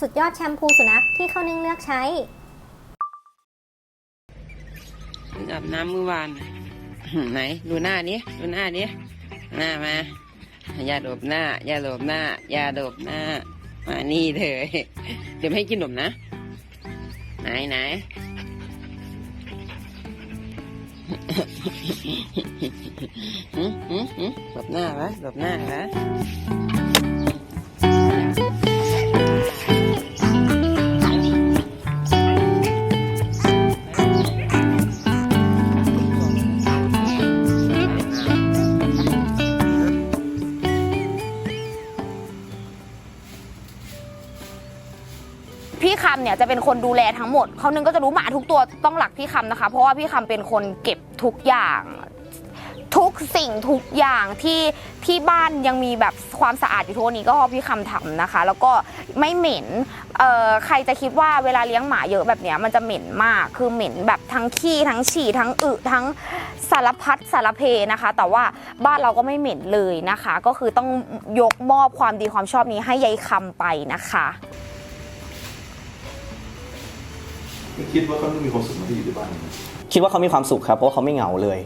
สุดยอดแชมพูสุนัขที่เขานึ่งเลือกใช้อาบน้ำเมื่อวานไหนดูหน้านี้ดูหน้านี้หน้ามาอย่าโดบหน้าอย่าโดบหน้าอย่าโดบหน้า มานี่เถอะเดี๋ยวไม่ให้กินหนมนะ ไหนไหนหลบหน้าวะหลบหน้าวะำเนี่ยจะเป็นคนดูแลทั้งหมด เขานึงก็จะรู้หมาทุกตัวต้องหลักพี่คำนะคะ เพราะว่าพี่คำเป็นคนเก็บทุกอย่าง ทุกสิ่งทุกอย่างที่ที่บ้านยังมีแบบความสะอาดอยู่ทุกวันนี้ก็เพราะพี่คำทำนะคะ แล้วก็ไม่เหม็นเอ่อใครจะคิดว่าเวลาเลี้ยงหมาเยอะแบบเนี้ยมันจะเหม็นมาก คือเหม็นแบบทั้งขี้ทั้งฉี่ทั้งอึทั้งสารพัดสารเพนะคะ แต่ว่าบ้านเราก็ไม่เหม็นเลยนะคะ ก็คือต้องยกมอบความดีความชอบนี้ให้ยายคำไปนะคะ คิดว่าเขาต้องมีความสุขมาที่อยู่ที่บ้านคิดว่าเขามีความสุขครับเพราะเขาไม่เหงาเลย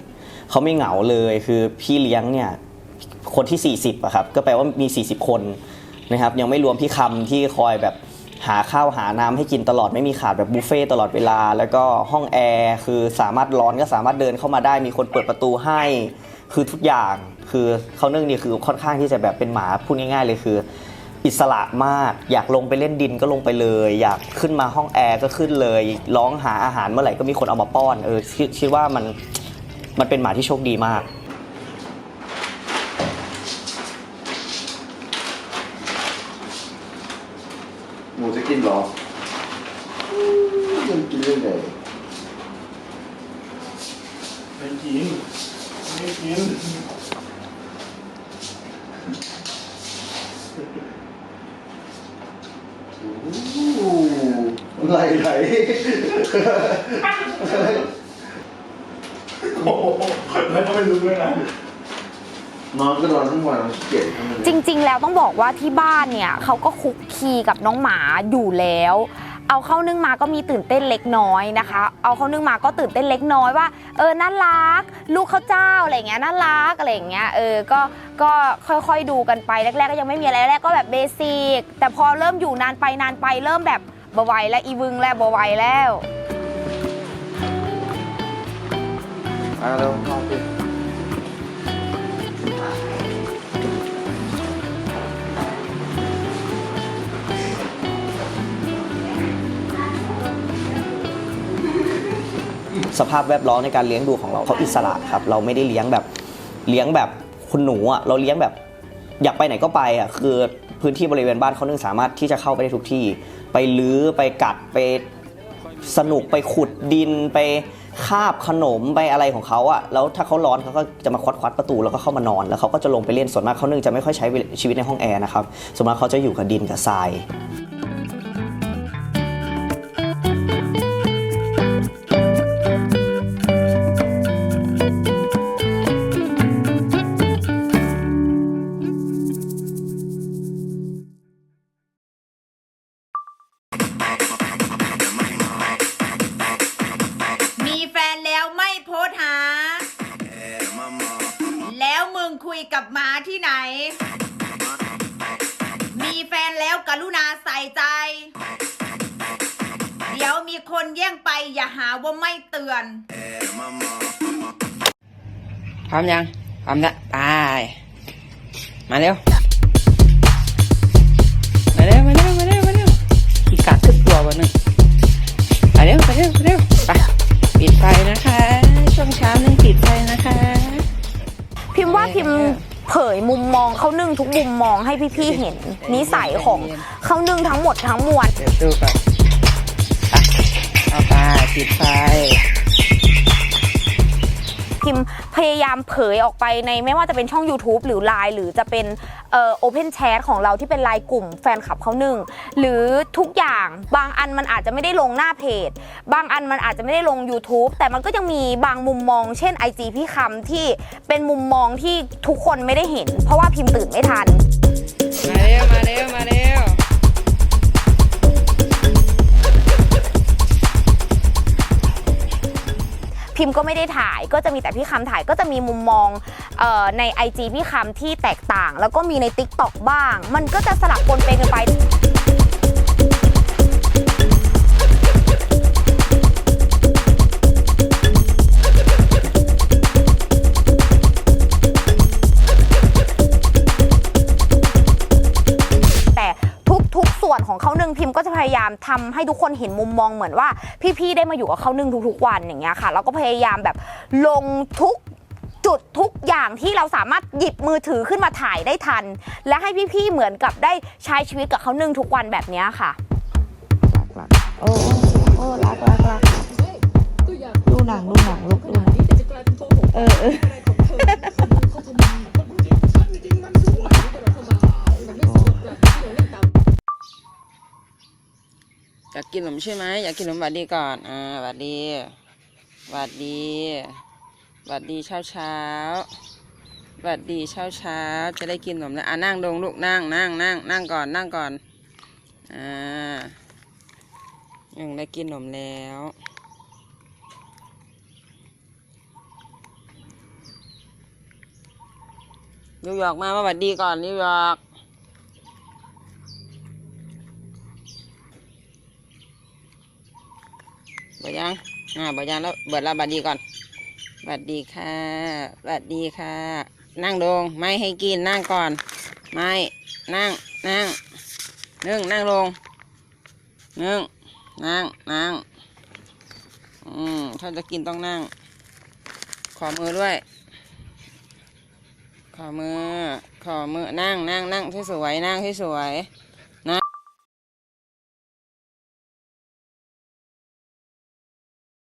เขาไม่เหงาเลยคือพี่เลี้ยงเนี่ยคนที่ 40อะครับก็แปลว่ามี 40 คนนะครับยังไม่รวมพี่คำที่คอยแบบหาข้าวหาน้ำให้กินตลอดไม่มีขาดแบบบุฟเฟ่ต์ตลอดเวลา แล้วก็ห้องแอร์คือสามารถร้อนก็สามารถเดินเข้ามาได้มีคนเปิดประตูให้ คือทุกอย่างคือเขาเนื่องนี่คือค่อนข้างที่จะแบบเป็นหมาพูดง่าย ๆ เลยคือ อิสระมาก อยากลงไปเล่นดินก็ลงไปเลย อยากขึ้นมาห้องแอร์ก็ขึ้นเลย ร้องหาอาหารเมื่อไหร่ก็มีคนเอามาป้อนเออคิดคิดว่ามันมันเป็นหมาที่โชคดีมาก หมูจะกินเหรอยังกินเรื่องไหนไม่กินไม่กินโอ้โห ไหลไหลโอ้โหแล้วก็ไม่รู้ด้วยนะ นอนก็นอนทั้งวันเกลียดทั้งวันจริง ๆ แล้วต้องบอกว่าที่บ้านเนี่ยเขาก็คุกคีกับน้องหมาอยู่แล้ว เอาเข้านึ่งมาก็มีตื่นเต้นเล็กน้อยนะคะ เอาเข้านึ่งมาก็ตื่นเต้นเล็กน้อยว่า เออน่ารัก ลูกเขาเจ้าอะไรเงี้ยน่ารักอะไรเงี้ยเออก็ก็ค่อยๆดูกันไปแรกๆก็ยังไม่มีอะไรแรกๆก็แบบเบสิกแต่พอเริ่มอยู่นานไปนานไปเริ่มแบบบไหวแล้วอีวึงแล้วบไหวแล้วมาแล้วนอ สภาพแวดล้อมในการเลี้ยงดูของเราเขาอิสระครับ เราไม่ได้เลี้ยงแบบเลี้ยงแบบคุณหนูอะเราเลี้ยงแบบอยากไปไหนก็ไปอะคือพื้นที่บริเวณบ้านเขานึ่งสามารถที่จะเข้าไปได้ทุกที่ ไปลื้อไปกัดไปสนุกไปขุดดินไปคาบขนมไปอะไรของเขาอะแล้วถ้าเขาร้อนเขาก็จะมาควัดควัดประตูแล้วก็เข้ามานอน แล้วเขาก็จะลงไปเล่นส่วนมากเขานึ่งจะไม่ค่อยใช้ชีวิตในห้องแอร์นะครับส่วนมากเขาจะอยู่กับดินกับทราย ยกับหมาที่ไหน มีแฟนแล้วกรุณาใส่ใจ เดี๋ยวมีคนแย่งไปอย่าหาว่าไม่เตือนพร้อมยังพร้อมแล้วไปมาเร็ว มาเร็ว มาเร็ว มาเร็ว มาเร็วขี้กัดขึ้นตัววันนึงไปเร็วไปเร็วไปเร็ว ว่าพิมพ์เผยมุมมองเขานึ่งทุกมุมมองให้พี่ๆเห็นนิสัยของเขานึ่งทั้งหมดทั้งมวล เดี๋ยวดูก่อนไปเอาไปปิดไฟ พิมพ์พยายามเผยออกไปในไม่ว่าจะเป็นช่อง YouTube หรือ Line หรือจะเป็นเอ่อ Open Chat ของเราที่เป็นไลน์กลุ่มแฟนคลับเขาหนึ่งหรือทุกอย่างบางอันมันอาจจะไม่ได้ลงหน้าเพจ บางอันมันอาจจะไม่ได้ลง YouTube แต่มันก็ยังมีบางมุมมอง เช่น IG พี่คำที่เป็นมุมมองที่ทุกคนไม่ได้เห็น เพราะว่าพิมพ์ตื่นไม่ทัน มาเร็วมาเร็วมาเร็ว พิมพ์ก็ไม่ได้ถ่ายก็จะมีแต่พี่คำถ่ายก็จะมีมุมมองเออใน IG พี่คำที่แตกต่าง แล้วก็มีใน t ิ k t o อกบ้าง มันก็จะสลับปนเปกันไป ของเขาหนึ่งพิมพ์ก็จะพยายามทำให้ทุกคนเห็นมุมมองเหมือนว่า พี่ๆได้มาอยู่กับเขาหนึ่งทุกๆวันอย่างเงี้ยค่ะแล้วก็พยายามแบบลงทุกจุดทุกอย่างที่เราสามารถหยิบมือถือขึ้นมาถ่ายได้ทัน และให้พี่ๆเหมือนกับได้ใช้ชีวิตกับเขาหนึ่งทุกวันแบบนี้ค่ะโอ้โอ้รักรักรักดูหนังดูหนังลูกดูหนังเออ กินขนมใช่ไหมอยากกินขนมหวัดดีก่อนอ่าหวัดดีหวัดดีหวัดดีเช้าเช้าหวัดดีเช้าเช้าจะได้กินขนมแล้วอ่านั่งลงลูกนั่งนั่งนั่งนั่งก่อนนั่งก่อนอ่ายังได้กินขนมแล้วนิวยอร์กมามาวัดดีก่อนนิวยอร์ก เบิดยัง อ่าเบิดยังแล้วเบิดแล้วบัดดีก่อนบัดดีค่ะบัดดีค่ะ นั่งลงไม่ให้กินนั่งก่อน ไม่นั่งนั่งนึ่งนั่งลงนึ่งนั่งนั่งอืมถ้าจะกินต้องนั่ง ขอมือด้วย ขอมือ ขอมือนั่งนั่งนั่งที่สวยนั่งที่สวย